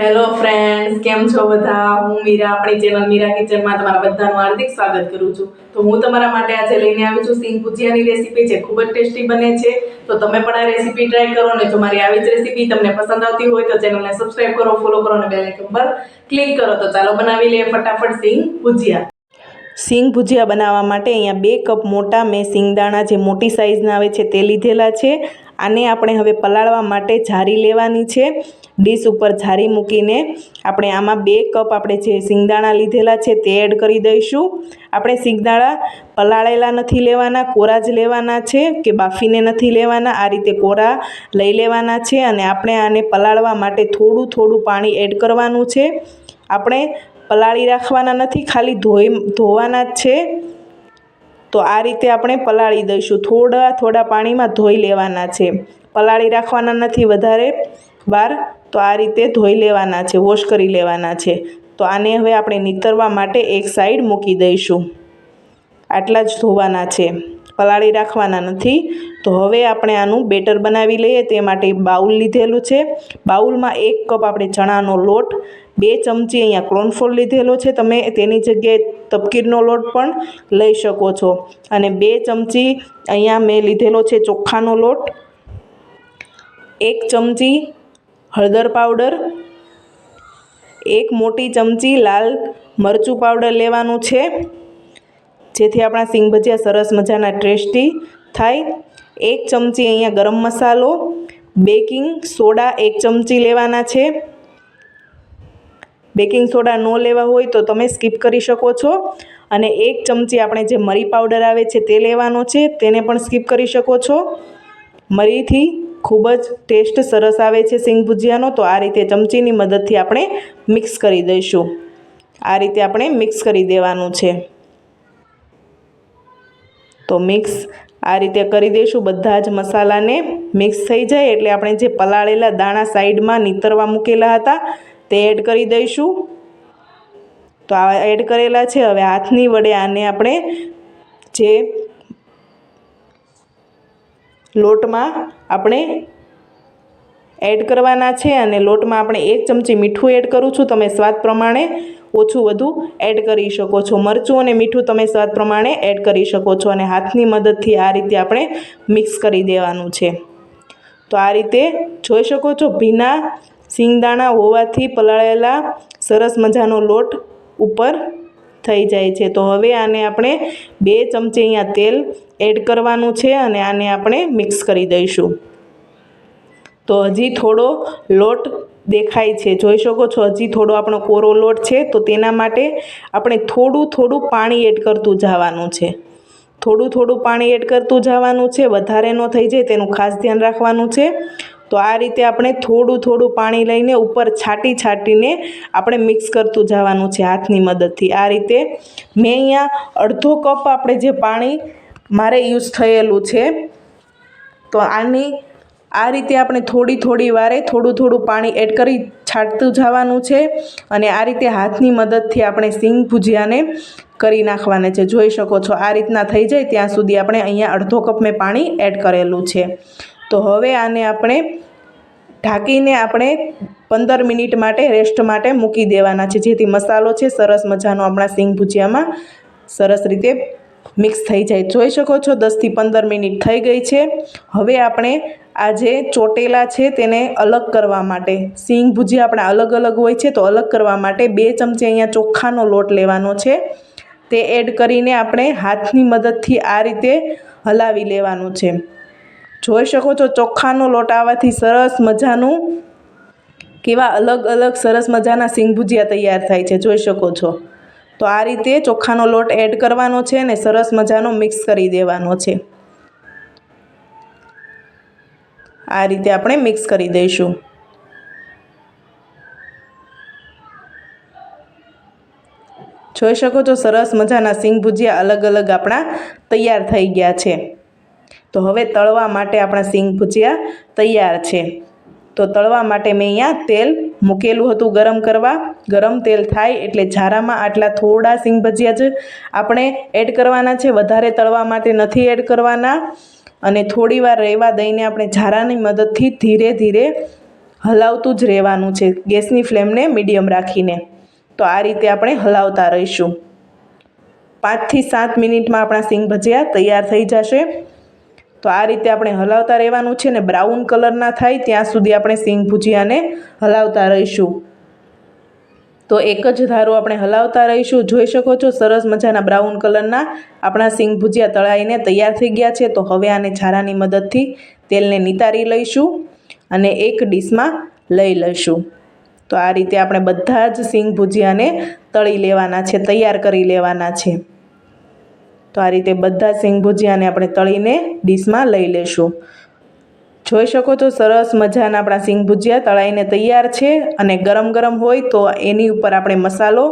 Hello friends કેમ છો બધા? હું મીરા, આપણી ચેનલ મીરા કિચનમાં તમારા બધાનું હાર્દિક સ્વાગત કરું છું. તો હું તમારા માટે આજે લઈને આવી છું સિંગ ભુજિયાની રેસીપી જે ખૂબ જ ટેસ્ટી બને છે. તો તમે પણ આ રેસીપી ટ્રાય કરો ને જો મારી આવી જ રેસીપી તમને પસંદ આવતી હોય તો ચેનલને સબસ્ક્રાઇબ કરો ફોલો કરો અને બેલ પર ક્લિક કરો. તો ચાલો બનાવી લઈએ ફટાફટ સિંગ ભુજિયા. સિંગ ભુજિયા બનાવવા માટે અહીંયા બે કપ મોટા મેં સિંગદાણા જે મોટી સાઇઝના આવે છે તે લીધેલા છે. આને આપણે હવે પલાળવા માટે જારી લેવાની છે. ડીશ ઉપર જારી મૂકીને આપણે આમાં બે કપ આપણે જે સિંગદાણા લીધેલા છે તે એડ કરી દઈશું. આપણે સિંગદાણા પલાળેલા નથી લેવાના, કોરા જ લેવાના છે કે બાફીને નથી લેવાના, આ રીતે કોરા લઈ લેવાના છે અને આપણે આને પલાળવા માટે થોડું થોડું પાણી એડ કરવાનું છે. આપણે પલાળી રાખવાના નથી, ખાલી ધોઈ, ધોવાના જ છે. તો આ રીતે આપણે પલાળી દઈશું. થોડા થોડા પાણીમાં ધોઈ લેવાના છે. પલાળી રાખવાના નથી વધારે વાર, તો આ રીતે ધોઈ લેવાના છે, વોશ કરી લેવાના છે. તો આને હવે આપણે નીતરવા માટે એક સાઈડ મૂકી દઈશું. આટલા જ ધોવાના છે. પલાળી રાખવાના નથી. તો હવે આપણે આનું બેટર બનાવી લઈએ. તે માટે બાઉલ લીધેલું છે. બાઉલમાં એક કપ આપણે ચણાનો લોટ બે ચમચી અહીંયા ક્રોનફોલ લીધેલો છે. તમે તેની જગ્યાએ તપકીરનો લોટ પણ લઈ શકો છો. અને બે ચમચી અહીંયા મેં લીધેલો છે ચોખાનો લોટ. એક ચમચી હળદર પાવડર. એક મોટી ચમચી લાલ મરચું પાવડર લેવાનું છે. જેથી આપણા સિંગ સરસ મજાના ટેસ્ટી થાય. એક ચમચી અહીંયા ગરમ મસાલો. બેકિંગ સોડા એક ચમચી લેવાના છે. બેકિંગ સોડા ન લેવા હોય તો તમે સ્કીપ કરી શકો છો. અને એક ચમચી આપણે જે મરી પાવડર આવે છે તે લેવાનો છે, તેને પણ સ્કીપ કરી શકો છો. મરીથી ખૂબ જ ટેસ્ટ સરસ આવે છે સિંગ ભુજિયાનો, તો આ રીતે ચમચીની મદદથી આપણે મિક્સ કરી દઈશું. આ રીતે આપણે મિક્સ કરી દેવાનું છે. તો મિક્સ આ રીતે કરી દઈશું, બધા જ મસાલાને મિક્સ થઈ જાય એટલે આપણે જે પલાળેલા દાણા સાઈડમાં નીતરવા મૂકેલા હતા તે એડ કરી દઈશું. તો આ એડ કરેલા છે. હવે હાથની વડે આને આપણે જે લોટમાં આપણે એડ કરવાના છે અને લોટમાં આપણે એક ચમચી મીઠું એડ કરું છું. તમે સ્વાદ પ્રમાણે ઓછું વધુ એડ કરી શકો છો. મરચું અને મીઠું તમે સ્વાદ પ્રમાણે એડ કરી શકો છો અને હાથની મદદથી આ રીતે આપણે મિક્સ કરી દેવાનું છે. તો આ રીતે જોઈ શકો છો. ભીના સિંગદાણા હોવાથી પલાળેલા સરસ મજાનો લોટ ઉપર થઈ જાય છે. તો હવે આને આપણે બે ચમચી અહીંયા તેલ એડ કરવાનું છે અને આને આપણે મિક્સ કરી દઈશું. તો હજી થોડો લોટ દેખાય છે. જોઈ શકો છો, હજી થોડો આપણો કોરો લોટ છે. તો તેના માટે આપણે થોડું થોડું પાણી એડ કરતું જવાનું છે. થોડું થોડું પાણી એડ કરતું જવાનું છે. વધારે ન થઈ જાય, તેનું ખાસ ધ્યાન રાખવાનું છે. તો આ રીતે આપણે થોડું થોડું પાણી લઈને ઉપર છાંટી છાંટીને આપણે મિક્સ કરતું જવાનું છે હાથની મદદથી. આ રીતે મેં અહીંયા અડધો કપ આપણે જે પાણી મારે યુઝ થયેલું છે, તો આની આ રીતે આપણે થોડી થોડી વારે થોડું થોડું પાણી એડ કરી છાંટતું જવાનું છે અને આ રીતે હાથની મદદથી આપણે સિંગ ભુજિયાને કરી નાખવાના છે. જોઈ શકો છો આ રીતના થઈ જાય ત્યાં સુધી આપણે અહીંયા અડધો કપ મેં પાણી એડ કરેલું છે. તો હવે આને આપણે ઢાંકીને આપણે પંદર મિનિટ માટે રેસ્ટ માટે મૂકી દેવાના છે. જેથી મસાલો છે, સરસ મજાનો આપણા સિંગ ભુજિયામાં સરસ રીતે મિક્સ થઈ જાય. જોઈ શકો છો દસથી પંદર મિનિટ થઈ ગઈ છે. હવે આપણે આ જે ચોટેલા છે તેને અલગ કરવા માટે, સિંગ ભુજિયા આપણા અલગ અલગ હોય છે, તો અલગ કરવા માટે બે ચમચી અહીંયા ચોખાનો લોટ લેવાનો છે. તે એડ કરીને આપણે હાથની મદદથી આ રીતે હલાવી લેવાનું છે. જોઈ શકો છો ચોખાનો લોટ આવવાથી સરસ મજાનું કેવા અલગ અલગ સરસ મજાના સિંગ ભુજિયા તૈયાર થાય છે, જોઈ શકો છો. તો આ રીતે ચોખાનો લોટ એડ કરવાનો છે અને સરસ મજાનો મિક્સ કરી દેવાનો છે. આ રીતે આપણે મિક્સ કરી દઈશું. જોઈ શકો છો સરસ મજાના સિંગ ભુજિયા અલગ અલગ આપણા તૈયાર થઈ ગયા છે. તો હવે તળવા માટે આપણા સિંગ ભુજિયા તૈયાર છે. તો તળવા માટે મેં અહીંયા તેલ મૂકેલું હતું ગરમ કરવા. ગરમ તેલ થાય એટલે ઝારામાં આટલા થોડા સિંગ ભજીયા જ આપણે એડ કરવાના છે. વધારે તળવા માટે નથી એડ કરવાના. અને થોડી વાર રહેવા દઈને આપણે ઝારાની મદદથી ધીરે ધીરે હલાવતું જ રહેવાનું છે. ગેસની ફ્લેમને મીડિયમ રાખીને. તો આ રીતે આપણે હલાવતા રહીશું. પાંચથી સાત મિનિટમાં આપણા સિંગ ભજીયા તૈયાર થઈ જશે. તો આ રીતે આપણે હલાવતા રહેવાનું છે ને બ્રાઉન કલરના થાય ત્યાં સુધી આપણે સિંગ ભુજિયાને હલાવતા રહીશું. તો એક જ ધારો આપણે હલાવતા રહીશું. જોઈ શકો છો સરસ મજાના બ્રાઉન કલરના આપણા સિંગ ભુજિયા તળાઈને તૈયાર થઈ ગયા છે. તો હવે આને છારાની મદદથી તેલને નિતારી લઈશું અને એક ડીશમાં લઈ લઈશું. તો આ રીતે આપણે બધા જ સિંગ ભુજિયાને તળી લેવાના છે, તૈયાર કરી લેવાના છે. તો આ રીતે બધા સિંગ ભુજિયાને આપણે તળીને ડીશમાં લઈ લેશું. જોઈ શકો છો સરસ મજાના આપણા સિંગ ભુજિયા તળાઈને તૈયાર છે અને ગરમ ગરમ હોય તો એની ઉપર આપણે મસાલો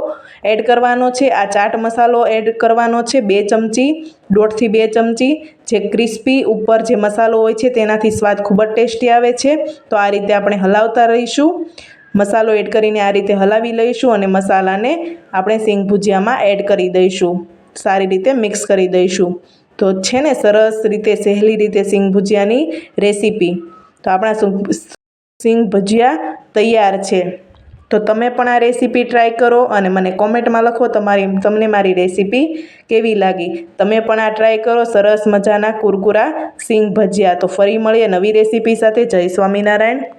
એડ કરવાનો છે. આ ચાટ મસાલો એડ કરવાનો છે બે ચમચી, દોઢથી બે ચમચી. જે ક્રિસ્પી ઉપર જે મસાલો હોય છે તેનાથી સ્વાદ ખૂબ જ ટેસ્ટી આવે છે. તો આ રીતે આપણે હલાવતા રહીશું. મસાલો એડ કરીને આ રીતે હલાવી લઈશું અને મસાલાને આપણે સિંગ ભુજિયામાં એડ કરી દઈશું. સારી રીતે મિક્સ કરી દઈશું. તો છે ને સરસ રીતે સહેલી રીતે સિંગ ભુજિયાની રેસીપી. તો આપણા સિંગ ભજીયા તૈયાર છે. તો તમે પણ આ રેસીપી ટ્રાય કરો અને મને કોમેન્ટમાં લખો તમારી, તમને મારી રેસીપી કેવી લાગી. તમે પણ આ ટ્રાય કરો સરસ મજાના કુરકુરા સિંગ ભજીયા. તો ફરી મળીએ નવી રેસીપી સાથે. જય સ્વામિનારાયણ.